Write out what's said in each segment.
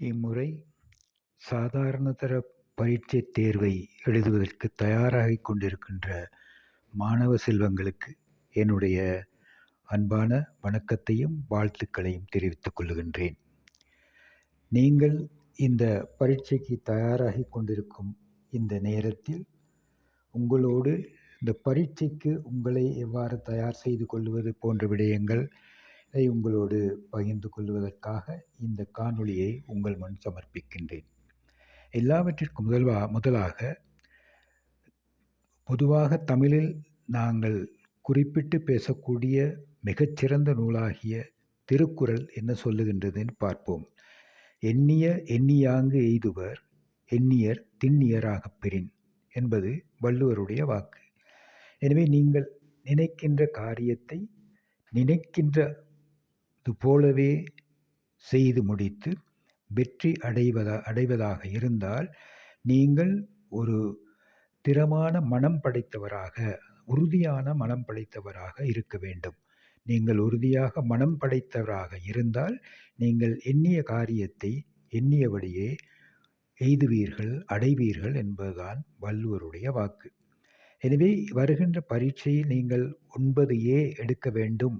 இம்முறை சாதாரணதர பரீட்சைத் தேர்வை எழுதுவதற்கு தயாராகிக் கொண்டிருக்கின்ற மாணவ செல்வங்களுக்கு என்னுடைய அன்பான வணக்கத்தையும் வாழ்த்துக்களையும் தெரிவித்துக் கொள்கின்றேன். நீங்கள் இந்த பரீட்சைக்கு தயாராகிக் கொண்டிருக்கும் இந்த நேரத்தில் உங்களோடு இந்த பரீட்சைக்கு உங்களை எவ்வாறு தயார் செய்து கொள்வது போன்ற விடயங்கள் உங்களோடு பகிர்ந்து கொள்வதற்காக இந்த காணொளியை உங்கள் முன் சமர்ப்பிக்கின்றேன். எல்லாவற்றிற்கும் முதல்வா முதலாக பொதுவாக தமிழில் நாங்கள் குறிப்பிட்டு பேசக்கூடிய மிகச்சிறந்த நூலாகிய திருக்குறள் என்ன சொல்லுகின்றதுன்னு பார்ப்போம். எண்ணிய எண்ணியாங்கு எய்துவர் எண்ணியர் திண்ணியராகப் பெறின் என்பது வள்ளுவருடைய வாக்கு. எனவே நீங்கள் நினைக்கின்ற காரியத்தை நினைக்கின்ற போலவே செய்து முடித்து வெற்றி அடைவதா அடைவதாக இருந்தால் நீங்கள் ஒரு திறமான மனம் படைத்தவராக உறுதியான மனம் படைத்தவராக இருக்க வேண்டும். நீங்கள் உறுதியாக மனம் படைத்தவராக இருந்தால் நீங்கள் எண்ணிய காரியத்தை எண்ணியபடியே எய்துவீர்கள் அடைவீர்கள் என்பதுதான் வள்ளுவருடைய வாக்கு. எனவே வருகின்ற பரீட்சையில் நீங்கள் ஒன்பது ஏ எடுக்க வேண்டும்.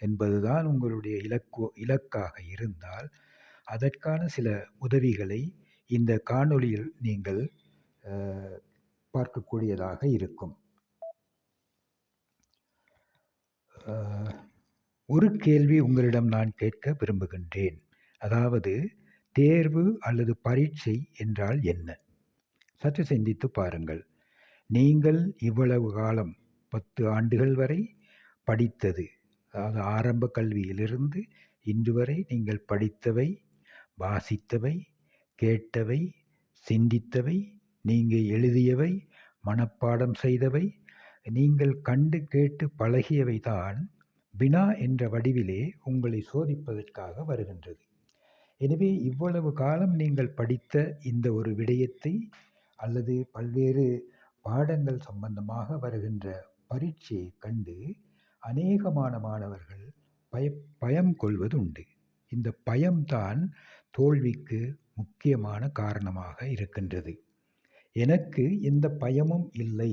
என்பதுதான் உங்களுடைய இலக்கு இலக்காக இருந்தால் அதற்கான சில உதவிகளை இந்த காணொளியில் நீங்கள் பார்க்கக்கூடியதாக இருக்கும். ஒரு கேள்வி உங்களிடம் நான் கேட்க விரும்புகின்றேன். அதாவது தேர்வு அல்லது பரீட்சை என்றால் என்ன? சற்று சிந்தித்து பாருங்கள். நீங்கள் இவ்வளவு காலம் பத்து ஆண்டுகள் வரை படித்தது அதாவது ஆரம்ப கல்வியிலிருந்து இன்று வரை நீங்கள் படித்தவை வாசித்தவை கேட்டவை சிந்தித்தவை நீங்கள் எழுதியவை மனப்பாடம் செய்தவை நீங்கள் கண்டு கேட்டு பழகியவை தான் வினா என்ற வடிவிலே உங்களை சோதிப்பதற்காக வருகின்றது. எனவே இவ்வளவு காலம் நீங்கள் படித்த இந்த ஒரு விடயத்தை அல்லது பல்வேறு பாடங்கள் சம்பந்தமாக வருகின்ற பரீட்சையை கண்டு அநேகமான மாணவர்கள் பய பயம் கொள்வது உண்டு இந்த பயம்தான் தோல்விக்கு முக்கியமான காரணமாக இருக்கின்றது. எனக்கு எந்த பயமும் இல்லை.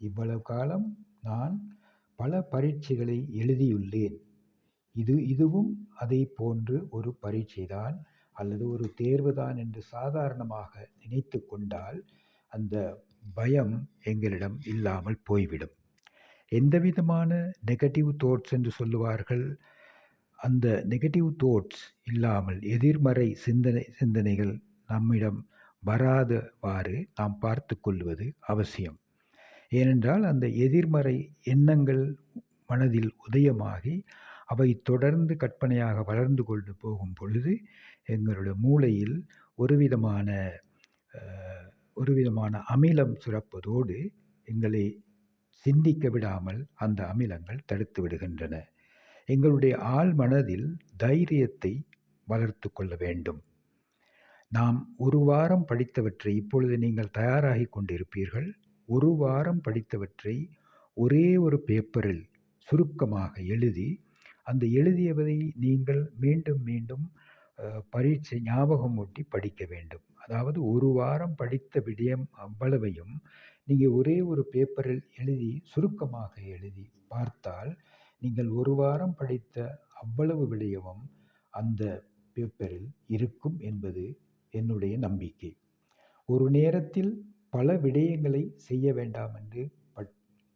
இவ்வளவு காலம் நான் பல பரீட்சைகளை எழுதியுள்ளேன். இது இதுவும் அதை போன்று ஒரு பரீட்சைதான் அல்லது ஒரு தேர்வுதான் என்று சாதாரணமாக நினைத்து கொண்டால் அந்த பயம் எங்களிடம் இல்லாமல் போய்விடும். எந்த விதமான நெகட்டிவ் தோட்ஸ் என்று சொல்லுவார்கள்? அந்த நெகட்டிவ் தோட்ஸ் இல்லாமல் எதிர்மறை சிந்தனை சிந்தனைகள் நம்மிடம் வராதவாறு நாம் பார்த்து கொள்வது அவசியம். ஏனென்றால் அந்த எதிர்மறை எண்ணங்கள் மனதில் உதயமாகி அவை தொடர்ந்து கற்பனையாக வளர்ந்து கொண்டு போகும் பொழுது எங்களுடைய மூளையில் ஒரு விதமான ஒரு விதமான அமிலம் சுரப்பதோடு எங்களை சிந்திக்க விடாமல் அந்த அமிலங்கள் தடுத்து விடுகின்றன. எங்களுடைய ஆள் மனதில் தைரியத்தை வளர்த்து கொள்ள வேண்டும். நாம் ஒரு வாரம் படித்தவற்றை இப்பொழுது நீங்கள் தயாராகி கொண்டிருப்பீர்கள். ஒரு வாரம் படித்தவற்றை ஒரே ஒரு பேப்பரில் சுருக்கமாக எழுதி அந்த எழுதியவதை நீங்கள் மீண்டும் மீண்டும் பரீட்சை ஞாபகம் ஊட்டி படிக்க வேண்டும். அதாவது ஒரு வாரம் படித்த விடயம் அவ்வளவையும் நீங்கள் ஒரே ஒரு பேப்பரில் எழுதி சுருக்கமாக எழுதி பார்த்தால் நீங்கள் ஒரு வாரம் படித்த அவ்வளவு விடயமும் அந்த பேப்பரில் இருக்கும் என்பது என்னுடைய நம்பிக்கை. ஒரு நேரத்தில் பல விடயங்களை செய்ய வேண்டாம் என்று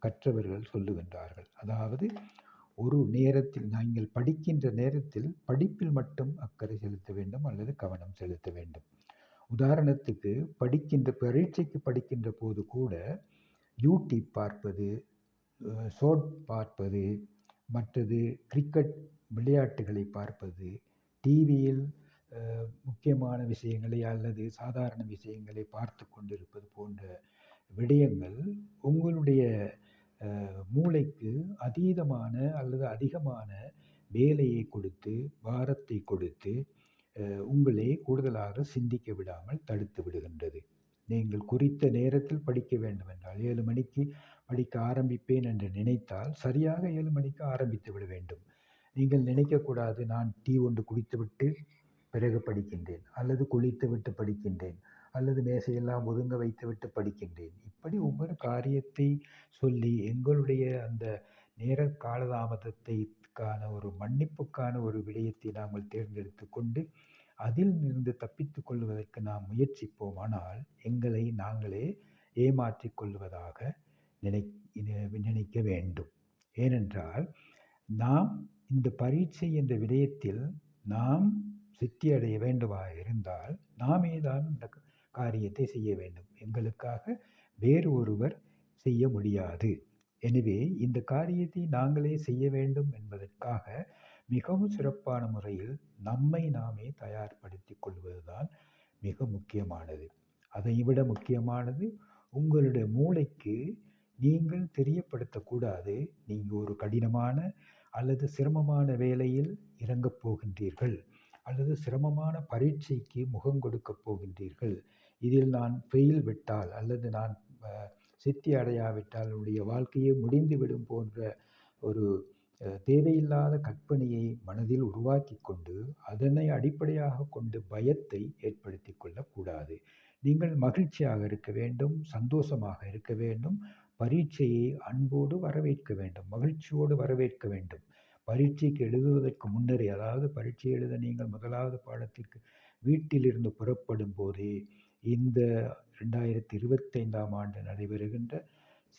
கற்றவர்கள் சொல்லுகின்றார்கள். அதாவது ஒரு நேரத்தில் நீங்கள் படிக்கின்ற நேரத்தில் படிப்பில் மட்டும் அக்கறை செலுத்த வேண்டும் அல்லது கவனம் செலுத்த வேண்டும். உதாரணத்துக்கு படிக்கின்ற பரீட்சைக்கு படிக்கின்ற போது கூட யூடியூப் பார்ப்பது ஷோட் பார்ப்பது மற்றது கிரிக்கெட் விளையாட்டுகளை பார்ப்பது டிவியில் முக்கியமான விஷயங்களை அல்லது சாதாரண விஷயங்களை பார்த்து கொண்டிருப்பது போன்ற விடயங்கள் உங்களுடைய மூளைக்கு அதீதமான அல்லது அதிகமான வேலையை கொடுத்து பாரத்தை கொடுத்து உங்களை கூடுதலாக சிந்திக்க விடாமல் தடுத்து விடுகின்றது. நீங்கள் குறித்த நேரத்தில் படிக்க வேண்டும் என்றால் ஏழு மணிக்கு படிக்க ஆரம்பிப்பேன் என்று நினைத்தால் சரியாக ஏழு மணிக்கு ஆரம்பித்து விட வேண்டும். நீங்கள் நினைக்கக்கூடாது நான் டீ ஒன்று குடித்துவிட்டு பிறகு படிக்கின்றேன் அல்லது குளித்துவிட்டு படிக்கின்றேன் அல்லது மேசையெல்லாம் ஒதுங்க வைத்துவிட்டு படிக்கின்றேன் இப்படி ஒவ்வொரு காரியத்தை சொல்லி எங்களுடைய அந்த நேர காலதாமதத்தை காலதாமதத்தைக்கான ஒரு மன்னிப்புக்கான ஒரு விடயத்தை நாங்கள் தேர்ந்தெடுத்து கொண்டு அதில் இருந்து தப்பித்து கொள்வதற்கு நாம் முயற்சிப்போமானால் எங்களை நாங்களே ஏமாற்றிக் கொள்வதாக நினை நினைக்க வேண்டும். ஏனென்றால் நாம் இந்த பரீட்சை என்ற விடயத்தில் நாம் சித்தி அடைய வேண்டுமாக இருந்தால் நாமே தான் இந்த காரியத்தை செய்ய வேண்டும். எங்களுக்காக வேறு ஒருவர் செய்ய முடியாது. எனவே இந்த காரியத்தை நாங்களே செய்ய வேண்டும் என்பதற்காக மிகவும் சிறப்பான முறையில் நம்மை நாமே தயார்படுத்திக் கொள்வதுதான் மிக முக்கியமானது. அதைவிட முக்கியமானது உங்களுடைய மூளைக்கு நீங்கள் தெரியப்படுத்தக்கூடாது நீங்கள் ஒரு கடினமான அல்லது சிரமமான வேலையில் இறங்கப் போகின்றீர்கள். அல்லது சிரமமான பரீட்சைக்கு முகம் கொடுக்கப் போகின்றீர்கள். இதில் நான் ஃபெயில் விட்டால் அல்லது நான் சித்தி அடையாவிட்டால் என்னுடைய வாழ்க்கையே முடிந்துவிடும் போன்ற ஒரு தேவையில்லாத கற்பனையை மனதில் உருவாக்கி கொண்டு அதனை அடிப்படையாக கொண்டு பயத்தை ஏற்படுத்தி கொள்ளக்கூடாது. நீங்கள் மகிழ்ச்சியாக இருக்க வேண்டும் சந்தோஷமாக இருக்க வேண்டும் பரீட்சையை அன்போடு வரவேற்க வேண்டும் மகிழ்ச்சியோடு வரவேற்க வேண்டும். பரீட்சைக்கு எழுதுவதற்கு முன்னரே அதாவது பரீட்சை எழுத நீங்கள் முதலாவது பாடத்திற்கு வீட்டிலிருந்து புறப்படும் போதே இந்த ரெண்டாயிரத்தி இருபத்தைந்தாம் ஆண்டு நடைபெறுகின்ற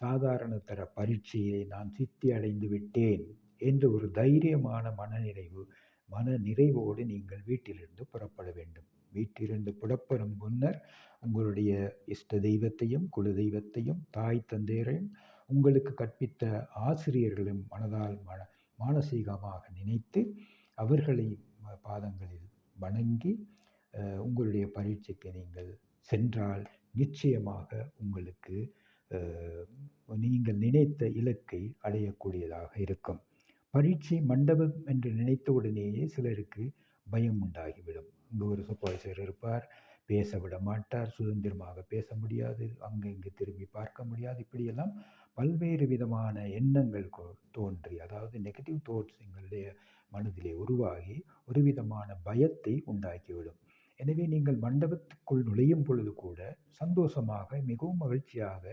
சாதாரண தர பரீட்சையை நான் சித்தி அடைந்து விட்டேன் என்று ஒரு தைரியமான மனநிறைவு மன நிறைவோடு நீங்கள் வீட்டிலிருந்து புறப்பட வேண்டும். வீட்டிலிருந்து புறப்படும் முன்னர் உங்களுடைய இஷ்ட தெய்வத்தையும் குல தெய்வத்தையும் தாய் தந்தையரையும் உங்களுக்கு கற்பித்த ஆசிரியர்களும் மனதால் மன மானசீகமாக நினைத்து அவர்களை பாதங்களில் வணங்கி உங்களுடைய பரீட்சைக்கு நீங்கள் சென்றால் நிச்சயமாக உங்களுக்கு நீங்கள் நினைத்த இலக்கை அடையக்கூடியதாக இருக்கும். பரீட்சை மண்டபம் என்று நினைத்த உடனேயே சிலருக்கு பயம் உண்டாகிவிடும். அங்கு ஒரு சூப்பர்வைசர் இருப்பார் பேச விட மாட்டார் சுதந்திரமாக பேச முடியாது அங்கே இங்கு திரும்பி பார்க்க முடியாது. இப்படியெல்லாம் பல்வேறு விதமான எண்ணங்கள் தோன்றி அதாவது நெகட்டிவ் தாட்ஸ் எங்களுடைய மனதிலே உருவாகி ஒரு விதமான பயத்தை உண்டாக்கிவிடும். எனவே நீங்கள் மண்டபத்துக்குள் நுழையும் பொழுது கூட சந்தோஷமாக மிகவும் மகிழ்ச்சியாக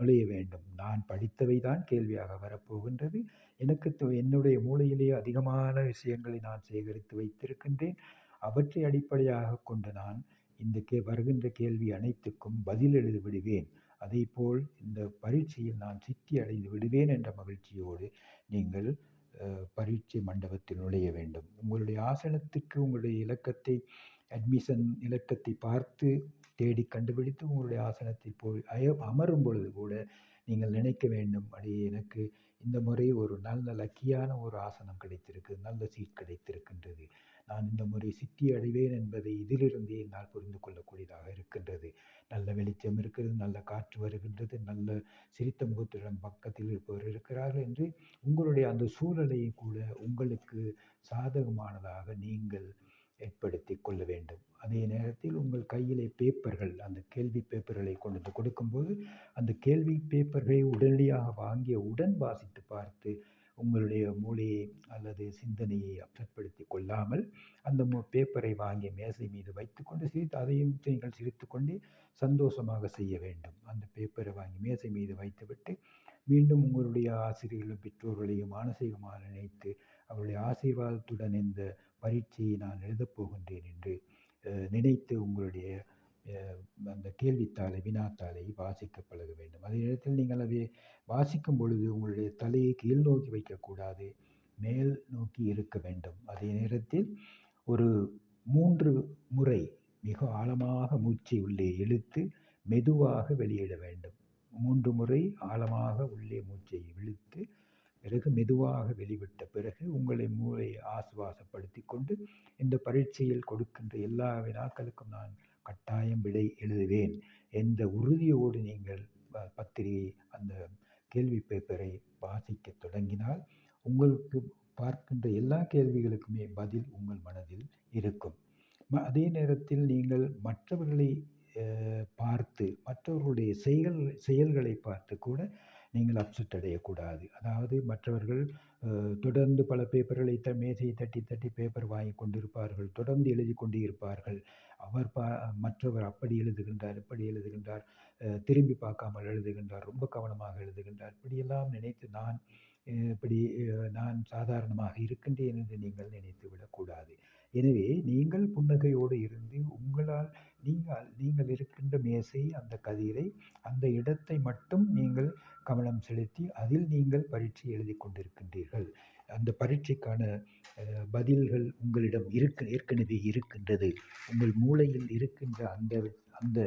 நுழைய வேண்டும். நான் படித்தவை தான் கேள்வியாக வரப்போகின்றது. எனக்கு என்னுடைய மூளையிலே அதிகமான விஷயங்களை நான் சேகரித்து வைத்திருக்கின்றேன். அவற்றை அடிப்படையாக கொண்டு நான் இந்த கே வருகின்ற கேள்வி அனைத்துக்கும் பதில் எழுதி விடுவேன். அதேபோல் இந்த பரீட்சையில் நான் சித்தி அடைந்து விடுவேன் என்ற மகிழ்ச்சியோடு நீங்கள் பரீட்சை மண்டபத்தில் நுழைய வேண்டும். உங்களுடைய ஆசனத்துக்கு உங்களுடைய இலக்கத்தை அட்மிஷன் இலக்கத்தை பார்த்து தேடி கண்டுபிடித்து உங்களுடைய ஆசனத்தை போய் அய அமரும் பொழுது கூட நீங்கள் நினைக்க வேண்டும் அடி எனக்கு இந்த முறை ஒரு நல்ல லக்கியான ஒரு ஆசனம் கிடைத்திருக்கு நல்ல சீட் கிடைத்திருக்கின்றது. நான் இந்த முறை சித்தி அடைவேன் என்பதை இதிலிருந்தே என்னால் புரிந்து கொள்ளக்கூடியதாக இருக்கின்றது. நல்ல வெளிச்சம் இருக்கிறது நல்ல காற்று வருகின்றது நல்ல சிரித்த முகத்துடன் பக்கத்தில் இருப்பவர் இருக்கிறார்கள் என்று உங்களுடைய அந்த சூழலையும் கூட உங்களுக்கு சாதகமானதாக நீங்கள் ஏற்படுத்தி கொள்ள வேண்டும். அதே நேரத்தில் உங்கள் கையிலே பேப்பர்கள் அந்த கேள்வி பேப்பர்களை கொண்டு வந்து கொடுக்கும்போது அந்த கேள்வி பேப்பர்களை உடனடியாக வாங்கிய உடன் வாசித்து பார்த்து உங்களுடைய மூளையை அல்லது சிந்தனையை அப்செட்படுத்தி கொள்ளாமல் அந்த பேப்பரை வாங்கி மேசை மீது வைத்துக்கொண்டு சிரித்து அதையும் நீங்கள் சிரித்து சந்தோஷமாக செய்ய வேண்டும். அந்த பேப்பரை வாங்கி மேசை மீது வைத்துவிட்டு மீண்டும் உங்களுடைய ஆசிரியர்களும் பெற்றோர்களையும் மானசீகமாக நினைத்து அவருடைய ஆசீர்வாதத்துடன் இந்த பரீட்சையை நான் எழுதப் போகின்றேன் என்று நினைத்து உங்களுடைய அந்த கேள்வித்தாளை வினாத்தாளை வாசிக்க பழக வேண்டும். அதே நேரத்தில் நீங்கள் அதை வாசிக்கும் பொழுது உங்களுடைய தலையை கீழ் நோக்கி வைக்கக்கூடாது மேல் நோக்கி இருக்க வேண்டும். அதே நேரத்தில் ஒரு மூன்று முறை மிக ஆழமாக மூச்சை உள்ளே இழுத்து மெதுவாக வெளியிட வேண்டும். மூன்று முறை ஆழமாக உள்ளே மூச்சை இழுத்து பிறகு மெதுவாக வெளிவிட்ட பிறகு உங்களை மூளையை ஆசுவாசப்படுத்தி கொண்டு இந்த பரீட்சையில் கொடுக்கின்ற எல்லா வினாக்களுக்கும் நான் கட்டாயம் விடை எழுதுவேன். எந்த உறுதியோடு நீங்கள் பத்திரிகை அந்த கேள்வி பேப்பரை வாசிக்க தொடங்கினால் உங்களுக்கு பார்க்கின்ற எல்லா கேள்விகளுக்குமே பதில் உங்கள் மனதில் இருக்கும். அதே நேரத்தில் நீங்கள் மற்றவர்களை பார்த்து மற்றவர்களுடைய செயல் செயல்களை பார்த்து கூட நீங்கள் அப்செட் அடையக்கூடாது. அதாவது மற்றவர்கள் தொடர்ந்து பல பேப்பர்களை த மேசையை தட்டி தட்டி பேப்பர் வாங்கி கொண்டிருப்பார்கள் தொடர்ந்து எழுதி கொண்டிருப்பார்கள் அவர் பா மற்றவர் அப்படி எழுதுகின்றார் இப்படி எழுதுகின்றார் திரும்பி பார்க்காமல் எழுதுகின்றார் ரொம்ப கவனமாக எழுதுகின்றார். இப்படியெல்லாம் நினைத்து நான் இப்படி நான் சாதாரணமாக இருக்கின்றேன் என்று நீங்கள் நினைத்து விடக்கூடாது எனவே நீங்கள் புன்னகையோடு இருந்து உங்களால் நீங்கள் நீங்கள் இருக்கின்ற மேசை அந்த கதிரை அந்த இடத்தை மட்டும் நீங்கள் கவனம் செலுத்தி அதில் நீங்கள் பரீட்சை எழுதி கொண்டிருக்கின்றீர்கள். அந்த பரீட்சைக்கான பதில்கள் உங்களிடம் இருக்க ஏற்கனவே இருக்கின்றது. உங்கள் மூளையில் இருக்கின்ற அந்த அந்த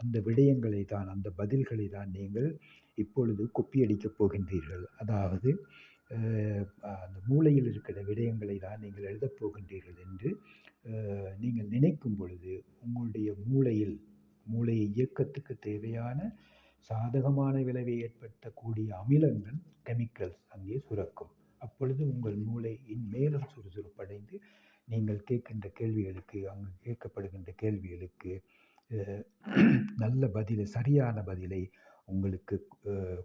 அந்த விடயங்களை தான் அந்த பதில்களை தான் நீங்கள் இப்பொழுது கொப்பியடிக்கப் போகின்றீர்கள். அதாவது அந்த மூளையில் இருக்கிற விடயங்களை தான் நீங்கள் எழுதப் போகின்றீர்கள் என்று நீங்கள் நினைக்கும் பொழுது உங்களுடைய மூளையில் மூளை இயக்கத்துக்கு தேவையான சாதகமான விளைவை ஏற்படுத்தக்கூடிய அமிலங்கள் கெமிக்கல்ஸ் அங்கே சுரக்கும். அப்பொழுது உங்கள் மூளையின் மேலும் சுறுசுறுப்படைந்து நீங்கள் கேட்கின்ற கேள்விகளுக்கு அங்கு கேட்கப்படுகின்ற கேள்விகளுக்கு நல்ல பதிலை சரியான பதிலை உங்களுக்கு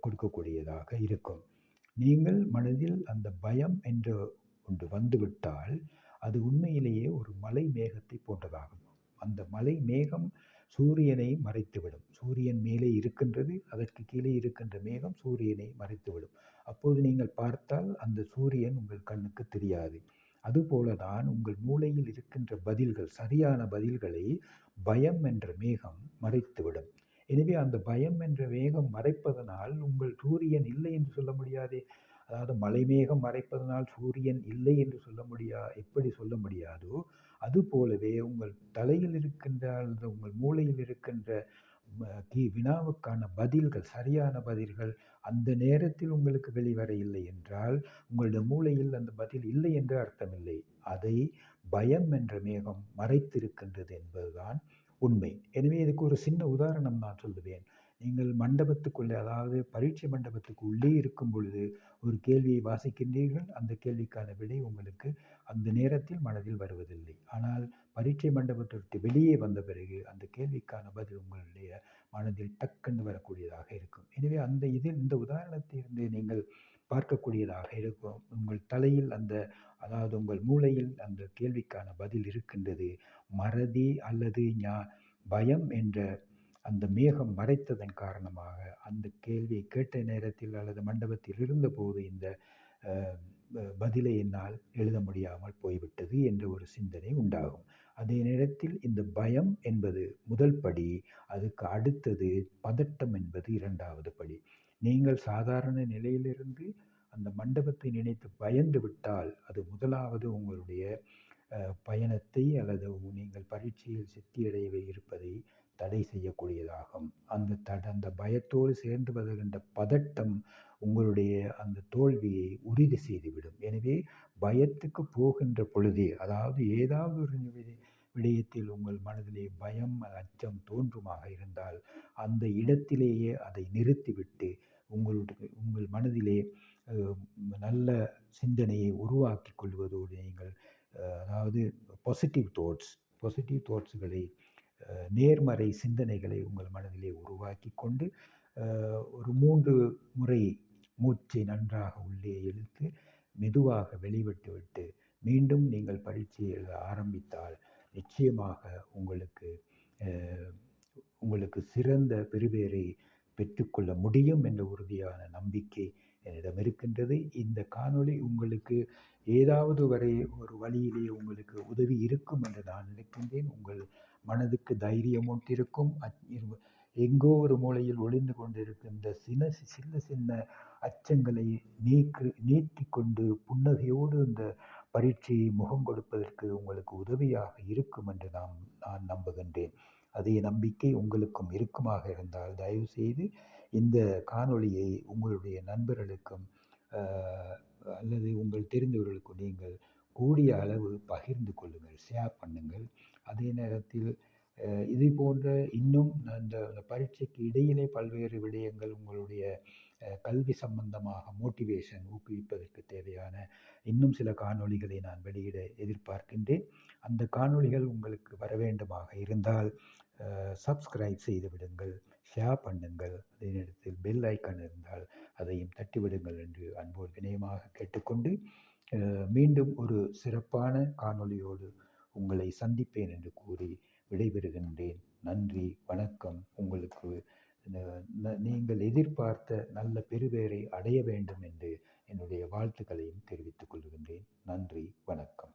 கொடுக்கக்கூடியதாக இருக்கும். நீங்கள் மனதில் அந்த பயம் என்ற ஒன்று வந்துவிட்டால் அது உண்மையிலேயே ஒரு மலை மேகத்தை போன்றதாகும். அந்த மலை மேகம் சூரியனை மறைத்துவிடும். சூரியன் மேலே இருக்கின்றது அதற்கு கீழே இருக்கின்ற மேகம் சூரியனை மறைத்துவிடும். அப்போது நீங்கள் பார்த்தால் அந்த சூரியன் உங்கள் கண்ணுக்கு தெரியாது. அதுபோல தான் உங்கள் மூளையில் இருக்கின்ற பதில்கள் சரியான பதில்களை பயம் என்ற மேகம் மறைத்துவிடும். எனவே அந்த பயம் என்ற வேகம் மறைப்பதனால் உங்கள் சூரியன் இல்லை என்று சொல்ல முடியாதே. அதாவது மலைமேகம் மறைப்பதனால் சூரியன் இல்லை என்று சொல்ல முடியா எப்படி சொல்ல முடியாதோ அதுபோலவே உங்கள் தலையில் இருக்கின்ற அல்லது உங்கள் மூளையில் இருக்கின்ற கி வினாவுக்கான பதில்கள் சரியான பதில்கள் அந்த நேரத்தில் உங்களுக்கு வெளிவர இல்லை என்றால் உங்களுடைய மூளையில் அந்த பதில் இல்லை என்று அர்த்தமில்லை. அதை பயம் என்ற மேகம் மறைத்திருக்கின்றது என்பதுதான் உண்மை. எனவே இதுக்கு ஒரு சின்ன உதாரணம் நான் சொல்லுவேன். நீங்கள் மண்டபத்துக்குள்ளே அதாவது பரீட்சை மண்டபத்துக்கு உள்ளே இருக்கும் பொழுது ஒரு கேள்வியை வாசிக்கின்றீர்கள். அந்த கேள்விக்கான விடை உங்களுக்கு அந்த நேரத்தில் மனதில் வருவதில்லை. ஆனால் பரீட்சை மண்டபத்தை வெளியே வந்த பிறகு அந்த கேள்விக்கான பதில் உங்களுடைய மனதில் டக்குன்னு வரக்கூடியதாக இருக்கும். எனவே அந்த இதில் இந்த உதாரணத்திலிருந்து நீங்கள் பார்க்கக்கூடியதாக இருக்கும். உங்கள் தலையில் அந்த அதாவது உங்கள் மூளையில் அந்த கேள்விக்கான பதில் இருக்கின்றது. மறதி அல்லது ஞா பயம் என்ற அந்த மேகம் மறைத்ததன் காரணமாக அந்த கேள்வியை கேட்ட நேரத்தில் அல்லது மண்டபத்தில் இருந்தபோது இந்த பதிலை என்னால் எழுத முடியாமல் போய்விட்டது என்ற ஒரு சிந்தனை உண்டாகும். அதே நேரத்தில் இந்த பயம் என்பது முதல் படி அதுக்கு அடுத்தது பதட்டம் என்பது இரண்டாவது படி. நீங்கள் சாதாரண நிலையிலிருந்து அந்த மண்டபத்தை நினைத்து பயந்து விட்டால் அது முதலாவது உங்களுடைய பயணத்தை அல்லது நீங்கள் பரீட்சையில் சித்தியடைய இருப்பதை தடை செய்யக்கூடியதாகும். அந்த தட அந்த பயத்தோடு சேர்ந்து வருகின்ற பதட்டம் உங்களுடைய அந்த தோல்வியை உறுதி செய்துவிடும். எனவே பயத்துக்கு போகின்ற பொழுதே அதாவது ஏதாவது ஒரு விடயத்தில் உங்கள் மனதிலே பயம் அச்சம் தோன்றுமாக இருந்தால் அந்த இடத்திலேயே அதை நிறுத்திவிட்டு உங்களுடைய உங்கள் மனதிலே நல்ல சிந்தனையை உருவாக்கி கொள்வதோடு நீங்கள் அதாவது பாசிட்டிவ் தாட்ஸ் பாசிட்டிவ் தாட்ஸுகளை நேர்மறை சிந்தனைகளை உங்கள் மனதிலே உருவாக்கி கொண்டு ஒரு மூன்று முறை மூச்சை நன்றாக உள்ளே இழுத்து மெதுவாக வெளிவிட்டு விட்டு மீண்டும் நீங்கள் பரீட்சை எழுத ஆரம்பித்தால் நிச்சயமாக உங்களுக்கு உங்களுக்கு சிறந்த பெறுபேறை பெற்றுக்கொள்ள முடியும் என்ற உறுதியான நம்பிக்கை என்னிடம் இருக்கின்றது. இந்த காணொளி உங்களுக்கு ஏதாவது வரை ஒரு வழியிலே உங்களுக்கு உதவி இருக்கும் என்று நான் நினைக்கின்றேன். உங்கள் மனதுக்கு தைரியம் ஒன்றிருக்கும். இரு- எங்கோ ஒரு மூலையில் ஒளிந்து கொண்டிருக்கின்ற சின்ன சின்ன சின்ன அச்சங்களை நீக்கு நீக்கி கொண்டு புன்னகையோடு இந்த பரீட்சையை முகம் கொடுப்பதற்கு உங்களுக்கு உதவியாக இருக்கும் என்று நாம் நான் நம்புகின்றேன். அதே நம்பிக்கை உங்களுக்கும் இருக்குமாக இருந்தால் தயவு செய்து இந்த காணொளியை உங்களுடைய நண்பர்களுக்கும் அல்லது உங்கள் தெரிந்தவர்களுக்கும் நீங்கள் கூடிய அளவு பகிர்ந்து கொள்ளுங்கள் ஷேர் பண்ணுங்கள். அதே நேரத்தில் இது போன்ற இன்னும் அந்த அந்த பரீட்சைக்கு இடையிலே பல்வேறு விடயங்கள் உங்களுடைய கல்வி சம்பந்தமாக மோட்டிவேஷன் ஊக்குவிப்பதற்கு தேவையான இன்னும் சில காணொளிகளை நான் வெளியிட எதிர்பார்க்கின்றேன். அந்த காணொளிகள் உங்களுக்கு வர வேண்டுமாக இருந்தால் சப்ஸ்கிரைப் செய்து விடுங்கள் ஷேர் பண்ணுங்கள். அதே நேரத்தில் பெல் ஐக்கான் இருந்தால் அதையும் தட்டிவிடுங்கள் என்று அன்போடு வினயமாக கேட்டுக்கொண்டு மீண்டும் ஒரு சிறப்பான காணொளியோடு உங்களை சந்திப்பேன் என்று கூறி விடைபெறுகின்றேன். நன்றி வணக்கம். உங்களுக்கு நீங்கள் எதிர்பார்த்த நல்ல பெருவேரை அடைய வேண்டும் என்று என்னுடைய வாழ்த்துக்களையும் தெரிவித்துக் கொள்கின்றேன். நன்றி வணக்கம்.